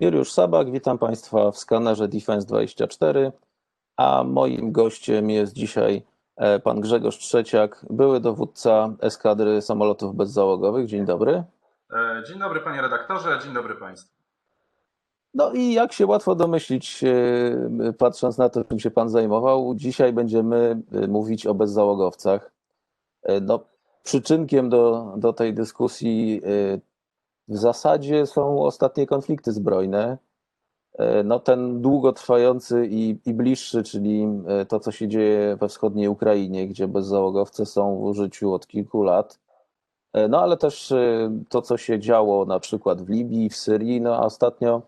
Juliusz Sabak, witam Państwa w skanerze Defense24, a moim gościem jest dzisiaj e, pan Grzegorz Trzeciak, były dowódca eskadry samolotów bezzałogowych. Dzień dobry. E, Dzień dobry panie redaktorze, dzień dobry państwu. No i jak się łatwo domyślić, e, patrząc na to, czym się pan zajmował, dzisiaj będziemy mówić o bezzałogowcach. No, przyczynkiem do, do tej dyskusji w zasadzie są ostatnie konflikty zbrojne. E, No, ten długotrwający i, i bliższy, czyli e, to, co się dzieje we wschodniej Ukrainie, gdzie bezzałogowce są w użyciu od kilku lat. E, No, ale też to, co się działo na przykład w Libii, w Syrii, no a ostatnio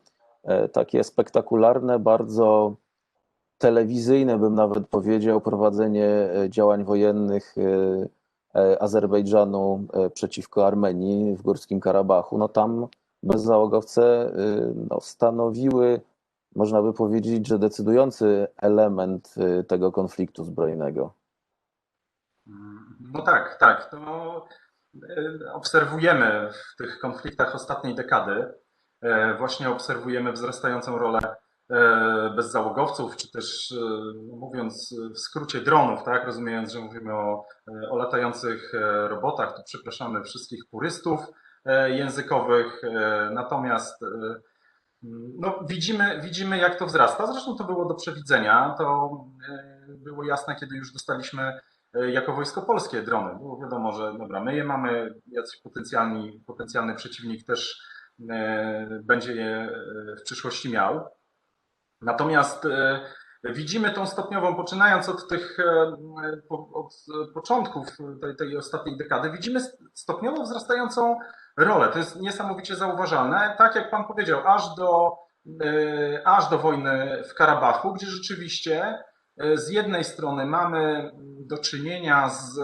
takie spektakularne, bardzo telewizyjne, bym nawet powiedział, prowadzenie działań wojennych Azerbejdżanu e, przeciwko Armenii w Górskim Karabachu. No tam bezzałogowce e, no, stanowiły, można by powiedzieć, że decydujący element e, tego konfliktu zbrojnego. No tak, tak. E, obserwujemy w tych konfliktach ostatniej dekady, e, właśnie obserwujemy wzrastającą rolę e, bezzałogowców, czy też e, mówiąc w skrócie dronów, tak, rozumiejąc, że mówimy o, e, o latających e, robotach, to przepraszamy wszystkich purystów e, językowych, e, natomiast e, no, widzimy, widzimy, jak to wzrasta. Zresztą to było do przewidzenia. To e, było jasne, kiedy już dostaliśmy e, jako wojsko polskie drony. Było wiadomo, że dobra, my je mamy, jacyś potencjalni, potencjalny przeciwnik też e, będzie je e, w przyszłości miał. Natomiast e, widzimy tą stopniową, poczynając od tych, e, od początków tej, tej ostatniej dekady, widzimy stopniowo wzrastającą rolę. To jest niesamowicie zauważalne. Tak jak Pan powiedział, aż do, e, aż do wojny w Karabachu, gdzie rzeczywiście z jednej strony mamy do czynienia z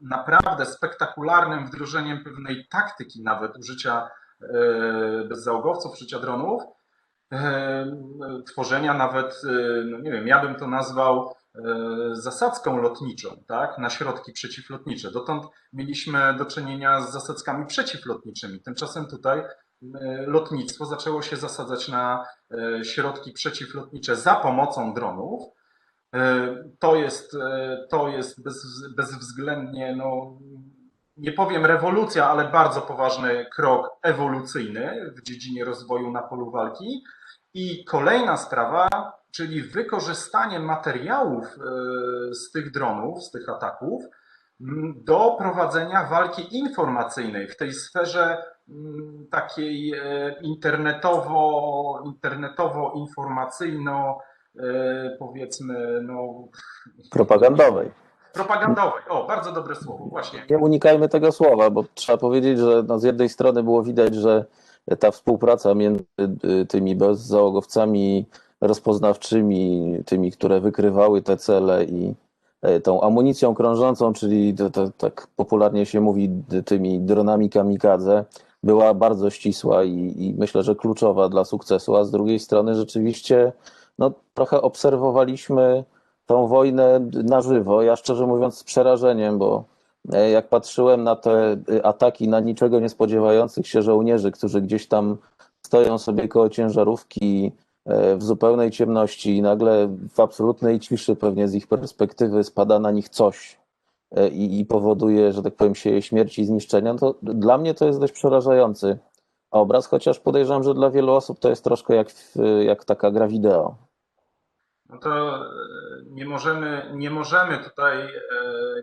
naprawdę spektakularnym wdrożeniem pewnej taktyki, nawet użycia bezzałogowców, użycia dronów, tworzenia nawet, e, no nie wiem, ja bym to nazwał e, zasadzką lotniczą, tak, na środki przeciwlotnicze. Dotąd mieliśmy do czynienia z zasadzkami przeciwlotniczymi. Tymczasem tutaj e, lotnictwo zaczęło się zasadzać na środki przeciwlotnicze za pomocą dronów. To jest, to jest bez, bezwzględnie, no, nie powiem rewolucja, ale bardzo poważny krok ewolucyjny w dziedzinie rozwoju na polu walki. I kolejna sprawa, czyli wykorzystanie materiałów e, z tych dronów, z tych ataków, m, do prowadzenia walki informacyjnej w tej sferze m, takiej e, internetowo, internetowo-informacyjno, e, powiedzmy, no, Propagandowej. propagandowej. O, bardzo dobre słowo, właśnie. Nie unikajmy tego słowa, bo trzeba powiedzieć, że no z jednej strony było widać, że ta współpraca między y, tymi bezzałogowcami rozpoznawczymi, tymi, które wykrywały te cele i e, tą amunicją krążącą, czyli to, to, tak popularnie się mówi tymi dronami kamikadze, była bardzo ścisła i, i myślę, że kluczowa dla sukcesu, a z drugiej strony rzeczywiście no, trochę obserwowaliśmy tą wojnę na żywo. Ja szczerze mówiąc z przerażeniem, bo jak patrzyłem na te y, ataki na niczego nie spodziewających się żołnierzy, którzy gdzieś tam stoją sobie koło ciężarówki e, w zupełnej ciemności i nagle w absolutnej ciszy pewnie z ich perspektywy spada na nich coś e, i, i powoduje, że tak powiem, sieje śmierć i zniszczenia, no to dla mnie to jest dość przerażający obraz, chociaż podejrzewam, że dla wielu osób to jest troszkę jak, jak taka gra wideo. No to e, nie możemy, nie możemy tutaj e,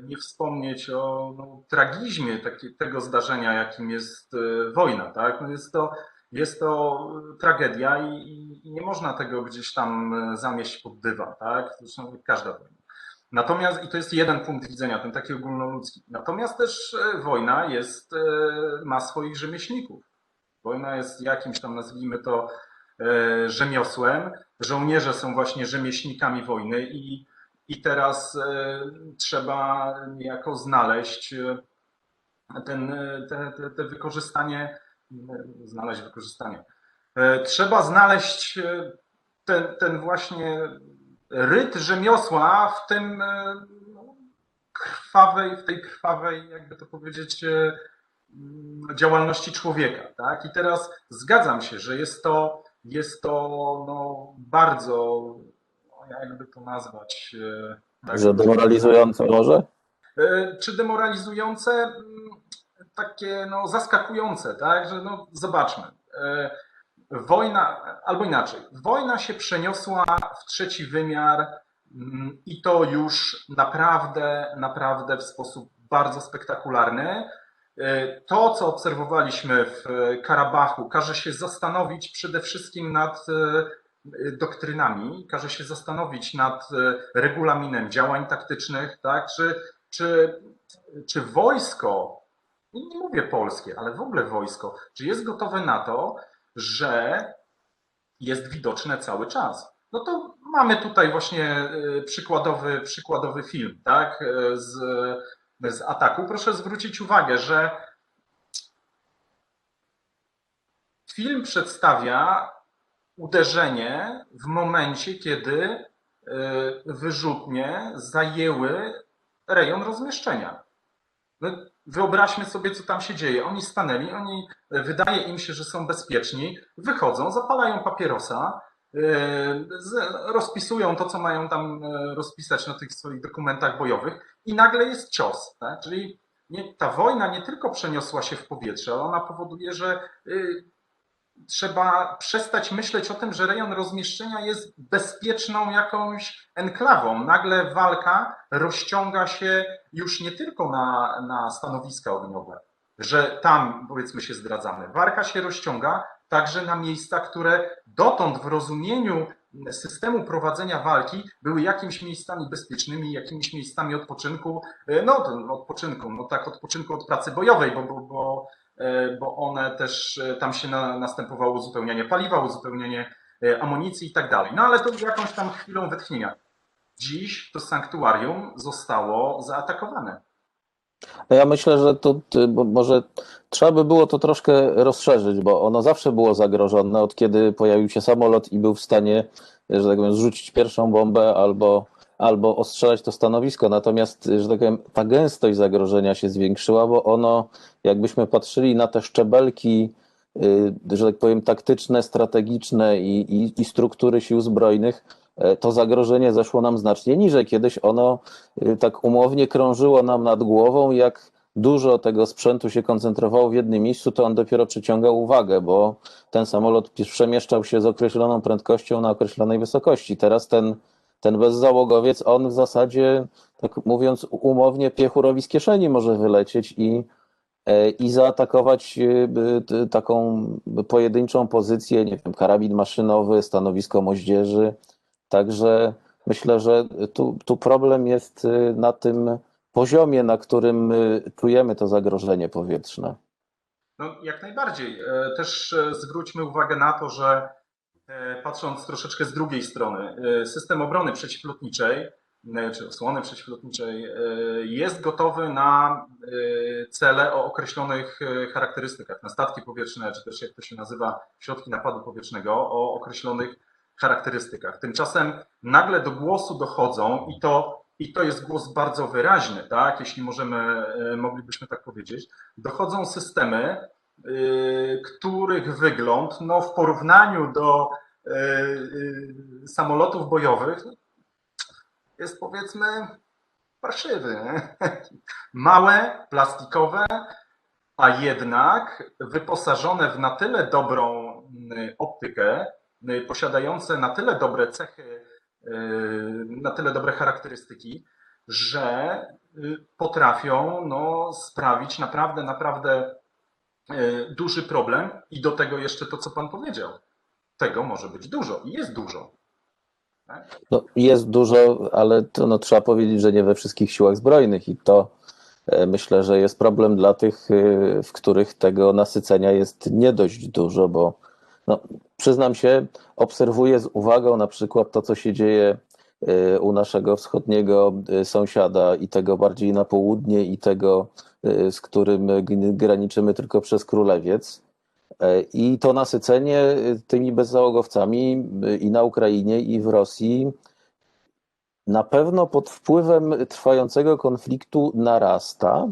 nie wspomnieć o no, tragizmie taki, tego zdarzenia, jakim jest e, wojna, tak? No jest to, jest to tragedia i, i- nie można tego gdzieś tam zamieść pod dywan, tak? Zresztą każda wojna. Natomiast, i to jest jeden punkt widzenia, ten taki ogólnoludzki. Natomiast też wojna jest, ma swoich rzemieślników. Wojna jest jakimś tam, nazwijmy to, rzemiosłem. Żołnierze są właśnie rzemieślnikami wojny i, i teraz e, trzeba niejako znaleźć e, ten, e, te, te, te wykorzystanie, znaleźć wykorzystanie. Trzeba znaleźć ten, ten właśnie ryt rzemiosła w tym no, krwawej, w tej krwawej, jakby to powiedzieć, działalności człowieka. Tak? I teraz zgadzam się, że jest to jest to no, bardzo, no, jakby to nazwać, e, tak, Że demoralizujące może? E, czy demoralizujące, Mm, takie no, zaskakujące, tak, że no, zobaczmy. E, Wojna, albo inaczej, wojna się przeniosła w trzeci wymiar mm, i to już naprawdę, naprawdę w sposób bardzo spektakularny. E, To, co obserwowaliśmy w Karabachu, każe się zastanowić przede wszystkim nad e, doktrynami, każe się zastanowić nad e, regulaminem działań taktycznych, tak? Czy, czy, czy wojsko, nie mówię polskie, ale w ogóle wojsko, czy jest gotowe na to, że jest widoczne cały czas? No to mamy tutaj właśnie e, przykładowy, przykładowy film, tak? e, Z, z ataku. Proszę zwrócić uwagę, że film przedstawia uderzenie w momencie, kiedy e, wyrzutnie zajęły rejon rozmieszczenia. No, wyobraźmy sobie, co tam się dzieje. Oni stanęli, oni wydaje im się, że są bezpieczni, wychodzą, zapalają papierosa, rozpisują to, co mają tam e, rozpisać na tych swoich dokumentach bojowych i nagle jest cios. Tak? Czyli nie, ta wojna nie tylko przeniosła się w powietrze, ale ona powoduje, że y, trzeba przestać myśleć o tym, że rejon rozmieszczenia jest bezpieczną jakąś enklawą. Nagle walka rozciąga się już nie tylko na, na stanowiska ogniowe, że tam powiedzmy się zdradzamy. Walka się rozciąga także na miejsca, które dotąd w rozumieniu systemu prowadzenia walki były jakimiś miejscami bezpiecznymi, jakimiś miejscami odpoczynku, e, no odpoczynku, no tak odpoczynku od pracy bojowej, bo, bo, bo e, bo one też, e, tam się na, następowało uzupełnianie paliwa, uzupełnianie amunicji i tak dalej. No ale to jakąś tam chwilą wytchnienia. Dziś to sanktuarium zostało zaatakowane. No Ja myślę, że to bo może trzeba by było to troszkę rozszerzyć, bo ono zawsze było zagrożone, od kiedy pojawił się samolot i był w stanie, że tak powiem, zrzucić pierwszą bombę albo, albo ostrzelać to stanowisko. Natomiast, że tak powiem, ta gęstość zagrożenia się zwiększyła, bo ono, jakbyśmy patrzyli na te szczebelki, y, że tak powiem, taktyczne, strategiczne i, i, i struktury sił zbrojnych, to zagrożenie zeszło nam znacznie niżej. Kiedyś ono y, tak umownie krążyło nam nad głową, jak dużo tego sprzętu się koncentrowało w jednym miejscu, to on dopiero przyciągał uwagę, bo ten samolot przemieszczał się z określoną prędkością na określonej wysokości. Teraz ten, ten bezzałogowiec, on w zasadzie, tak mówiąc umownie, piechurowi z kieszeni może wylecieć i, e, i zaatakować y, taką pojedynczą pozycję, nie wiem, karabin maszynowy, stanowisko moździerzy. Także myślę, że tu, tu problem jest y, na tym poziomie, na którym y, czujemy to zagrożenie powietrzne. No, jak najbardziej. E, Też e, zwróćmy uwagę na to, że e, patrząc troszeczkę z drugiej strony, system obrony przeciwlotniczej, czy osłony przeciwlotniczej, jest gotowy na cele o określonych charakterystykach, na statki powietrzne, czy też jak to się nazywa, środki napadu powietrznego, o określonych charakterystykach. Tymczasem nagle do głosu dochodzą i to, i to jest głos bardzo wyraźny, tak, jeśli możemy, e, moglibyśmy tak powiedzieć, dochodzą systemy, y, których wygląd no, w porównaniu do y, samolotów bojowych jest powiedzmy parszywy. Małe, plastikowe, a jednak wyposażone w na tyle dobrą y, optykę, posiadające na tyle dobre cechy, y, na tyle dobre charakterystyki, że y, potrafią no, sprawić naprawdę, naprawdę y, duży problem i do tego jeszcze to, co Pan powiedział. Tego może być dużo i jest dużo. Tak? No, jest dużo, ale to no, trzeba powiedzieć, że nie we wszystkich siłach zbrojnych i to e, myślę, że jest problem dla tych, y, w których tego nasycenia jest nie dość dużo, bo no, przyznam się, obserwuję z uwagą na przykład to, co się dzieje y, u naszego wschodniego y, sąsiada i tego bardziej na południe i tego, y, z którym graniczymy tylko przez Królewiec. E, I to nasycenie tymi bezzałogowcami i na Ukrainie, i w Rosji na pewno pod wpływem trwającego konfliktu narasta.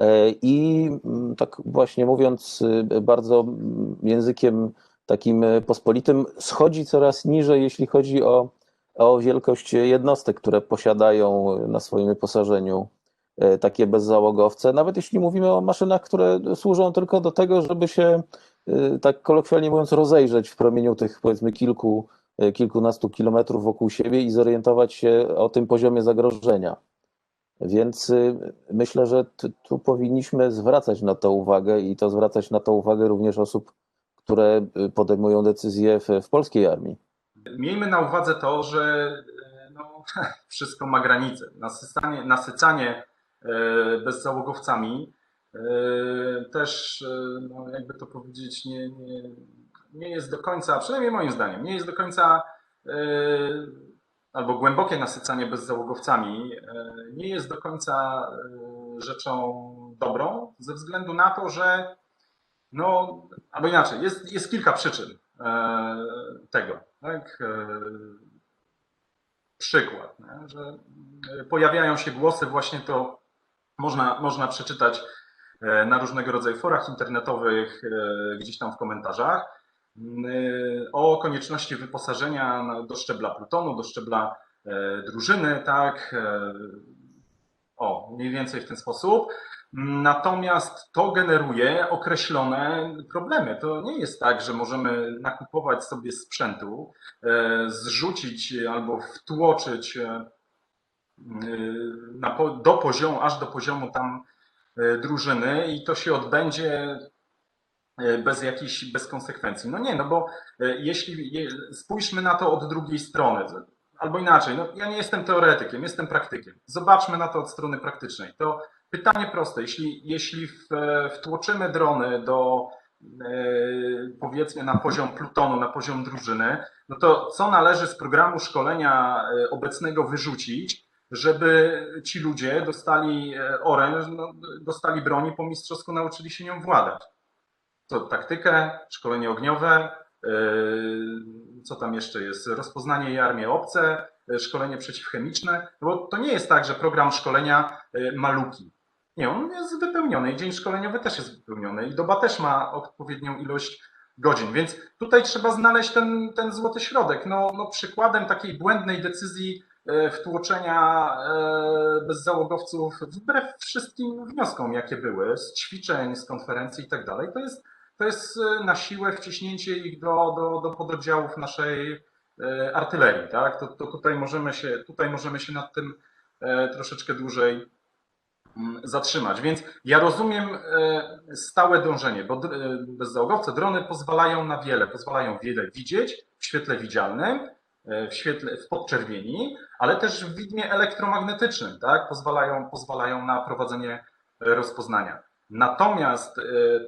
E, I mm, tak właśnie mówiąc bardzo mm, językiem takim e, pospolitym, schodzi coraz niżej, jeśli chodzi o, o wielkość jednostek, które posiadają na swoim wyposażeniu e, takie bezzałogowce. Nawet jeśli mówimy o maszynach, które służą tylko do tego, żeby się, e, tak kolokwialnie mówiąc, rozejrzeć w promieniu tych powiedzmy kilku, kilkunastu kilometrów wokół siebie i zorientować się o tym poziomie zagrożenia. Więc myślę, że tu powinniśmy zwracać na to uwagę i to zwracać na to uwagę również osób, które y, podejmują decyzje w, w polskiej armii. Miejmy na uwadze to, że e, no, wszystko ma granice. Nasycanie, nasycanie e, bezzałogowcami też, no, jakby to powiedzieć, nie, nie, nie jest do końca, przynajmniej moim zdaniem, nie jest do końca albo głębokie nasycanie bezzałogowcami nie jest do końca rzeczą dobrą, ze względu na to, że no, albo inaczej, jest, jest kilka przyczyn e, tego. Tak? E, Przykład, nie? że e, pojawiają się głosy, właśnie to można, można przeczytać na różnego rodzaju forach internetowych, gdzieś tam w komentarzach, o konieczności wyposażenia do szczebla plutonu, do szczebla drużyny, tak, o, mniej więcej w ten sposób. Natomiast to generuje określone problemy. To nie jest tak, że możemy nakupować sobie sprzętu, e, zrzucić albo wtłoczyć e, do poziomu, aż do poziomu tam e, drużyny i to się odbędzie bez jakichś, bez konsekwencji. No nie, no bo jeśli je, spójrzmy na to od drugiej strony, albo inaczej, no ja nie jestem teoretykiem, jestem praktykiem. Zobaczmy na to od strony praktycznej. To pytanie proste, jeśli, jeśli wtłoczymy drony do e, powiedzmy na poziom plutonu, na poziom drużyny, no to co należy z programu szkolenia e, obecnego wyrzucić, żeby ci ludzie dostali e, oręż, no, dostali broni, po mistrzowsku nauczyli się nią władać. To taktykę, szkolenie ogniowe, co tam jeszcze jest, rozpoznanie i armie obce, szkolenie przeciwchemiczne, bo to nie jest tak, że program szkolenia ma luki. Nie, on jest wypełniony i dzień szkoleniowy też jest wypełniony i doba też ma odpowiednią ilość godzin, więc tutaj trzeba znaleźć ten, ten złoty środek. No, no przykładem takiej błędnej decyzji e, wtłoczenia e, bezzałogowców wbrew wszystkim wnioskom, jakie były z ćwiczeń, z konferencji i tak dalej, to jest, to jest e, na siłę wciśnięcie ich do, do, do pododdziałów naszej artylerii. Tak? To, to tutaj, możemy się, tutaj możemy się nad tym troszeczkę dłużej zatrzymać. Więc ja rozumiem e, stałe dążenie, bo e, bezzałogowce, drony pozwalają na wiele, pozwalają wiele widzieć w świetle widzialnym, e, w świetle, w podczerwieni, ale też w widmie elektromagnetycznym, tak? Pozwalają, pozwalają na prowadzenie rozpoznania. Natomiast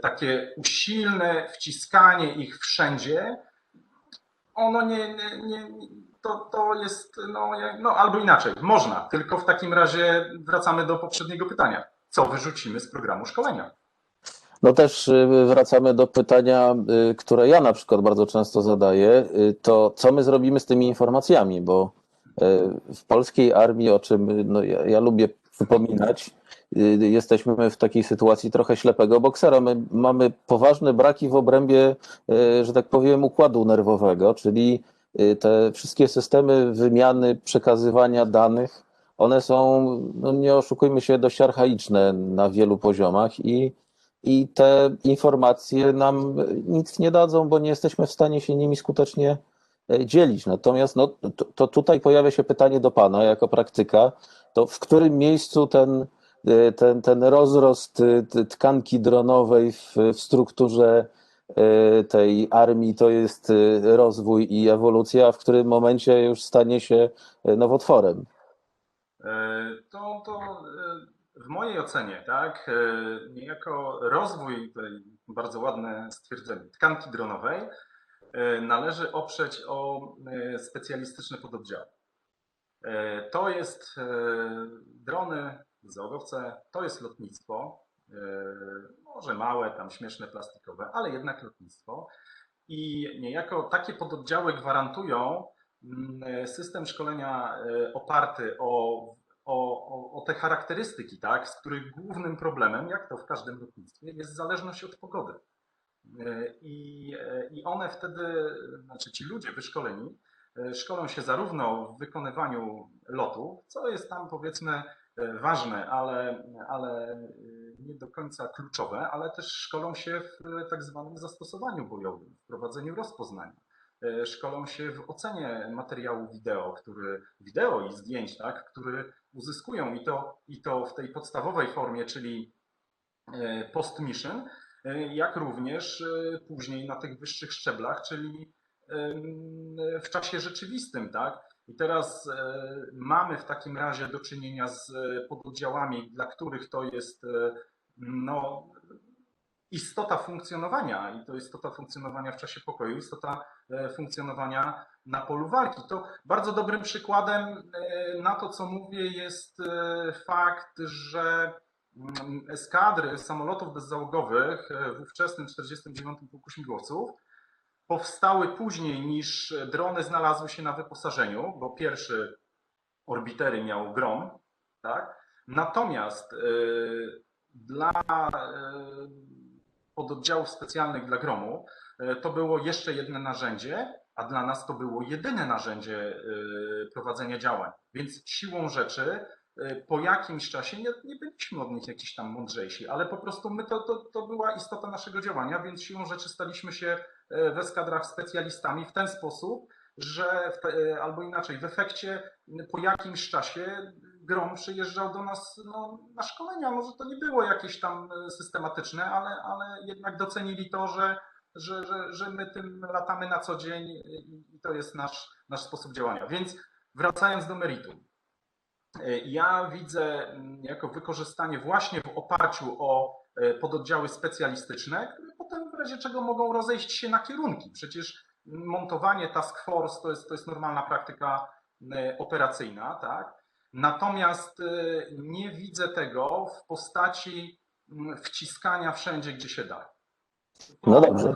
takie usilne wciskanie ich wszędzie, ono nie, nie, nie to, to jest, no, no albo inaczej, można, tylko w takim razie wracamy do poprzedniego pytania. Co wyrzucimy z programu szkolenia? No też y, wracamy do pytania, y, które ja na przykład bardzo często zadaję, y, to co my zrobimy z tymi informacjami, bo w polskiej armii, o czym no, ja, ja lubię przypominać, jesteśmy w takiej sytuacji trochę ślepego boksera. My mamy poważne braki w obrębie, że tak powiem, układu nerwowego, czyli te wszystkie systemy wymiany, przekazywania danych, one są, no nie oszukujmy się, dość archaiczne na wielu poziomach i i te informacje nam nic nie dadzą, bo nie jesteśmy w stanie się nimi skutecznie e, dzielić. Natomiast no, to, to tutaj pojawia się pytanie do Pana jako praktyka, to w którym miejscu ten, e, ten, ten rozrost e, tkanki dronowej w, w strukturze tej armii to jest e, rozwój i ewolucja, w którym momencie już stanie się e, nowotworem. E, To, to e, w mojej ocenie, tak, e, niejako rozwój tej bardzo ładne stwierdzenie tkanki dronowej należy oprzeć o specjalistyczne pododdziały. To jest drony, załogowce, to jest lotnictwo, może małe, tam śmieszne, plastikowe, ale jednak lotnictwo. I niejako takie pododdziały gwarantują mm, system szkolenia e, oparty o, o, o, o te charakterystyki, tak, z których głównym problemem, jak to w każdym lotnictwie, jest zależność od pogody. I, I one wtedy, znaczy ci ludzie wyszkoleni, szkolą się zarówno w wykonywaniu lotu, co jest tam powiedzmy ważne, ale, ale nie do końca kluczowe, ale też szkolą się w tak zwanym zastosowaniu bojowym, w prowadzeniu rozpoznania. Szkolą się w ocenie materiału wideo, który, wideo i zdjęć, tak, który uzyskują i to, i to w tej podstawowej formie, czyli post-mission, jak również później na tych wyższych szczeblach, czyli w czasie rzeczywistym, tak? I teraz mamy w takim razie do czynienia z pododdziałami, dla których to jest no, istota funkcjonowania i to istota funkcjonowania w czasie pokoju, istota funkcjonowania na polu walki. To bardzo dobrym przykładem na to, co mówię, jest fakt, że mm, eskadry samolotów bezzałogowych w ówczesnym 49 Pułku Śmigłowców powstały później niż drony znalazły się na wyposażeniu, bo pierwszy orbitery miał Grom, tak? Natomiast dla y, pododdziałów specjalnych dla Gromu y, to było jeszcze jedno narzędzie, a dla nas to było jedyne narzędzie prowadzenia działań. Więc siłą rzeczy po jakimś czasie nie, nie byliśmy od nich jakiś tam mądrzejsi, ale po prostu my to, to, to była istota naszego działania, więc siłą rzeczy staliśmy się w eskadrach specjalistami w ten sposób, że te, albo inaczej, w efekcie po jakimś czasie Grom przyjeżdżał do nas no, na szkolenia. Może to nie było jakieś tam systematyczne, ale, ale jednak docenili to, że, że, że, że my tym latamy na co dzień i to jest nasz, nasz sposób działania. Więc wracając do meritum. Ja widzę jako wykorzystanie właśnie w oparciu o pododdziały specjalistyczne, które potem w razie czego mogą rozejść się na kierunki. Przecież montowanie task force to jest, to jest normalna praktyka operacyjna, tak? Natomiast nie widzę tego w postaci wciskania wszędzie, gdzie się da. No dobrze.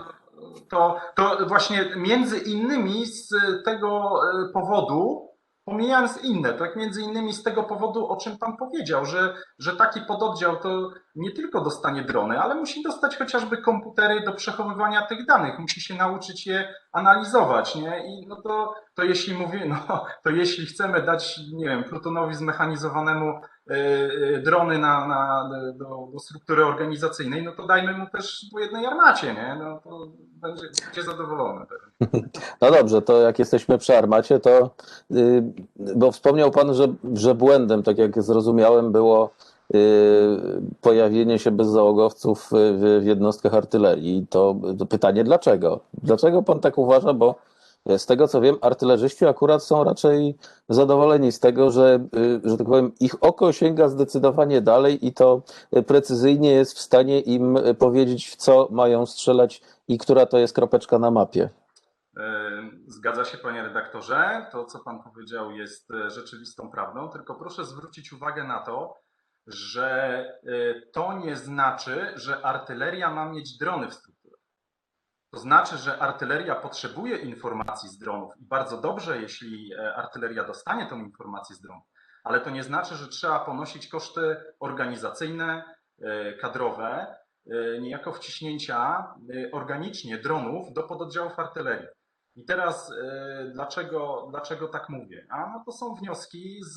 To, to właśnie między innymi z tego powodu, pomijając inne, tak między innymi z tego powodu, o czym Pan powiedział, że, że taki pododdział to nie tylko dostanie drony, ale musi dostać chociażby komputery do przechowywania tych danych, musi się nauczyć je analizować, nie? I no to, to jeśli mówię, no to jeśli chcemy dać, nie wiem, plutonowi zmechanizowanemu yy, drony na, na, do, do struktury organizacyjnej, no to dajmy mu też po jednej armacie, nie? No to będzie, będzie zadowolony. No dobrze, to jak jesteśmy przy armacie, to yy, bo wspomniał Pan, że, że błędem, tak jak zrozumiałem, było pojawienie się bezzałogowców w, w jednostkach artylerii. To, to pytanie dlaczego? Dlaczego Pan tak uważa? Bo z tego co wiem, artylerzyści akurat są raczej zadowoleni z tego, że, że tak powiem, ich oko sięga zdecydowanie dalej i to precyzyjnie jest w stanie im powiedzieć, w co mają strzelać i która to jest kropeczka na mapie. Zgadza się, panie redaktorze. To, co pan powiedział, jest rzeczywistą prawdą, tylko proszę zwrócić uwagę na to, że to nie znaczy, że artyleria ma mieć drony w strukturze. To znaczy, że artyleria potrzebuje informacji z dronów i bardzo dobrze, jeśli artyleria dostanie tą informację z dronów, ale to nie znaczy, że trzeba ponosić koszty organizacyjne, kadrowe, niejako wciśnięcia organicznie dronów do pododdziałów artylerii. I teraz dlaczego, dlaczego tak mówię? A no to są wnioski z,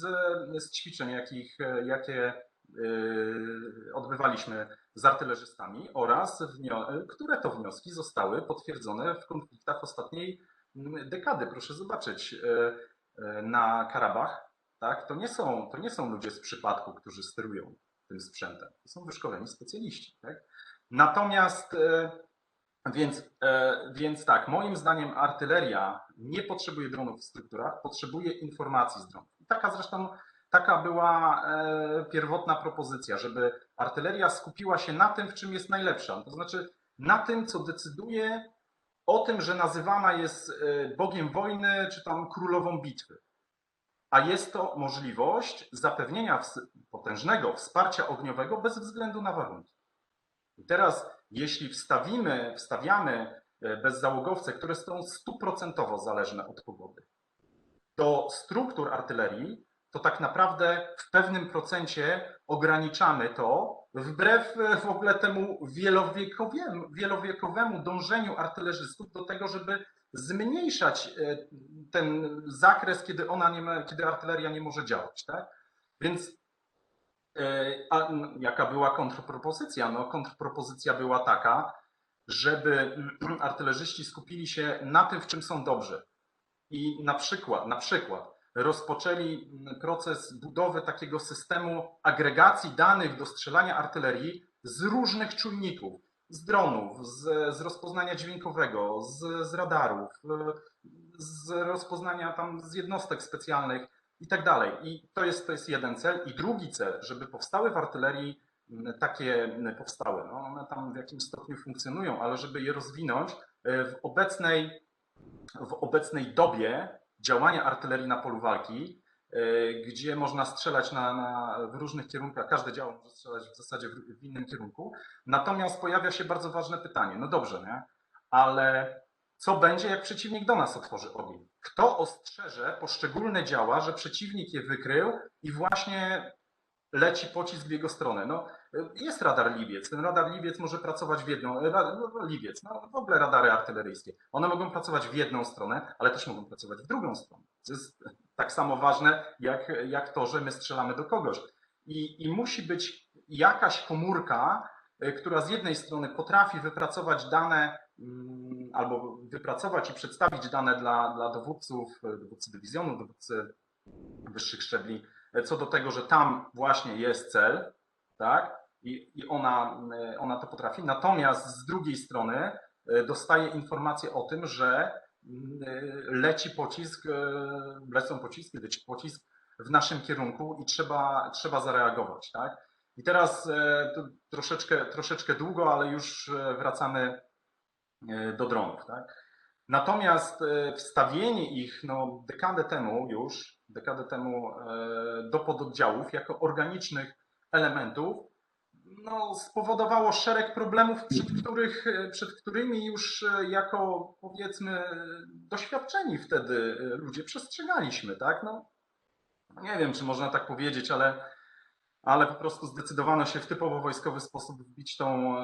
z ćwiczeń, jakich, jakie odbywaliśmy z artylerzystami oraz które to wnioski zostały potwierdzone w konfliktach ostatniej dekady. Proszę zobaczyć, na Karabach tak, to, nie są, to nie są ludzie z przypadku, którzy sterują tym sprzętem. To są wyszkoleni specjaliści. Tak? Natomiast, więc, więc tak, moim zdaniem artyleria nie potrzebuje dronów w strukturach, potrzebuje informacji z dronów. Taka zresztą taka była pierwotna propozycja, żeby artyleria skupiła się na tym, w czym jest najlepsza. To znaczy na tym, co decyduje o tym, że nazywana jest Bogiem wojny, czy tam królową bitwy. A jest to możliwość zapewnienia potężnego wsparcia ogniowego bez względu na warunki. I teraz, jeśli wstawimy, wstawiamy bezzałogowce, które są stuprocentowo zależne od pogody, do struktur artylerii, to tak naprawdę w pewnym procencie ograniczamy to, wbrew e, w ogóle temu wielowiekowemu, wielowiekowemu dążeniu artylerzystów do tego, żeby zmniejszać e, ten zakres, kiedy ona nie ma, kiedy artyleria nie może działać, tak? Więc e, a jaka była kontrpropozycja? No kontrpropozycja była taka, żeby artylerzyści skupili się na tym, w czym są dobrzy. I na przykład, na przykład rozpoczęli mm, proces budowy takiego systemu agregacji danych do strzelania artylerii z różnych czujników, z dronów, z, z rozpoznania dźwiękowego, z, z radarów, y, z rozpoznania tam z jednostek specjalnych i tak dalej. I to jest, to jest jeden cel. I drugi cel, żeby powstały w artylerii mm, takie mm, powstały. No, one tam w jakimś stopniu funkcjonują, ale żeby je rozwinąć y, w obecnej, w obecnej dobie działania artylerii na polu walki, y, gdzie można strzelać na, na, w różnych kierunkach, każde działo może strzelać w zasadzie w, w innym kierunku. Natomiast pojawia się bardzo ważne pytanie, no dobrze, nie? ale co będzie, jak przeciwnik do nas otworzy ogień? Kto ostrzeże poszczególne działa, że przeciwnik je wykrył i właśnie leci pocisk w jego stronę? No, jest radar Libiec. Ten radar Libiec może pracować w jedną, ra- no, Libiec, no w ogóle radary artyleryjskie. One mogą pracować w jedną stronę, ale też mogą pracować w drugą stronę. To jest tak samo ważne, jak, jak to, że my strzelamy do kogoś. I, I musi być jakaś komórka, y, która z jednej strony potrafi wypracować dane mm, albo wypracować i przedstawić dane dla, dla dowódców, y, dowódcy dywizjonu, dowódcy wyższych szczebli, co do tego, że tam właśnie jest cel, tak? I, i ona, y, ona to potrafi. Natomiast z drugiej strony y, dostaje informację o tym, że y, leci pocisk, lecą pociski, leci pocisk w naszym kierunku i trzeba, trzeba zareagować, tak? I teraz troszeczkę, troszeczkę długo, ale już wracamy do dronów, tak? Natomiast wstawienie ich no, dekadę temu już, dekadę temu do pododdziałów jako organicznych elementów, no, spowodowało szereg problemów, przed, których, e, przed którymi już e, jako powiedzmy doświadczeni wtedy e, ludzie przestrzegaliśmy, tak? No, nie wiem, czy można tak powiedzieć, ale, ale po prostu zdecydowano się w typowo wojskowy sposób wbić tą,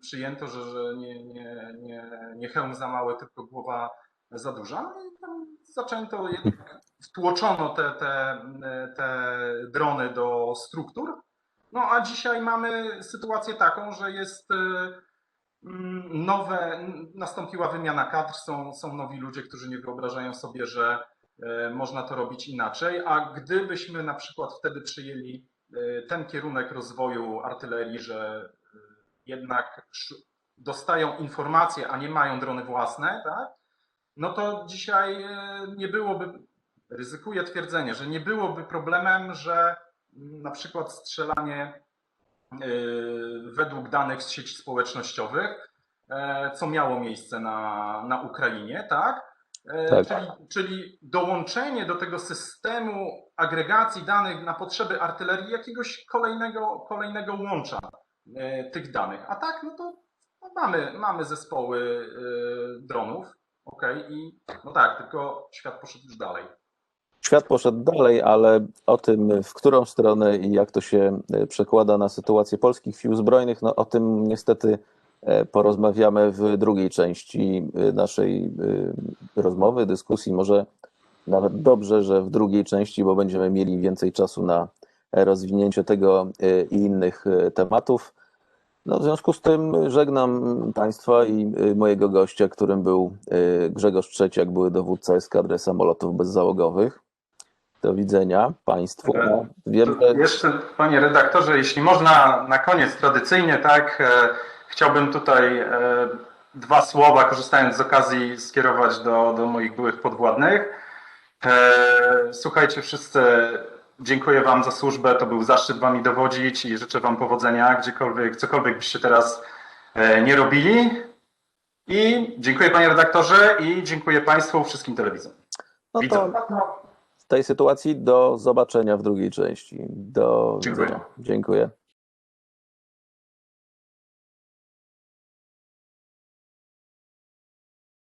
przyjęto, że, że nie, nie, nie, nie hełm za mały, tylko głowa za duża. No i tam zaczęto, jednak wtłoczono te, te, te drony do struktur. No a dzisiaj mamy sytuację taką, że jest e, mm, nowe, nastąpiła wymiana kadr, są, są nowi ludzie, którzy nie wyobrażają sobie, że e, można to robić inaczej, a gdybyśmy na przykład wtedy przyjęli e, ten kierunek rozwoju artylerii, że jednak dostają informacje, a nie mają drony własne, tak? no to dzisiaj nie byłoby, ryzykuję twierdzenie, że nie byłoby problemem, że na przykład strzelanie e, według danych z sieci społecznościowych, e, co miało miejsce na, na Ukrainie, tak? E, Tak. Czyli, czyli dołączenie do tego systemu agregacji danych na potrzeby artylerii jakiegoś kolejnego, kolejnego łącza tych danych. A tak, no to no mamy, mamy zespoły dronów, ok, i no tak, tylko świat poszedł już dalej. Świat poszedł dalej, ale o tym, w którą stronę i jak to się e, przekłada na sytuację polskich sił zbrojnych, no o tym niestety e, porozmawiamy w drugiej części e, naszej rozmowy, dyskusji. Może nawet dobrze, że w drugiej części, bo będziemy mieli więcej czasu na rozwinięcie tego i innych tematów. No, w związku z tym żegnam Państwa i mojego gościa, którym był Grzegorz Trzeciak, były dowódca eskadry samolotów bezzałogowych. Do widzenia Państwu. Wiem, że Jeszcze, panie redaktorze, jeśli można, na koniec tradycyjnie, tak, e, chciałbym tutaj e, dwa słowa, korzystając z okazji, skierować do, do moich byłych podwładnych. E, Słuchajcie, wszyscy, dziękuję Wam za służbę, to był zaszczyt Wami dowodzić i życzę Wam powodzenia, gdziekolwiek, cokolwiek byście teraz nie robili. I dziękuję panie redaktorze i dziękuję Państwu, wszystkim telewizjom. no to Widzom. Tej sytuacji do zobaczenia w drugiej części. Do Dziękuję. widzenia. Dziękuję.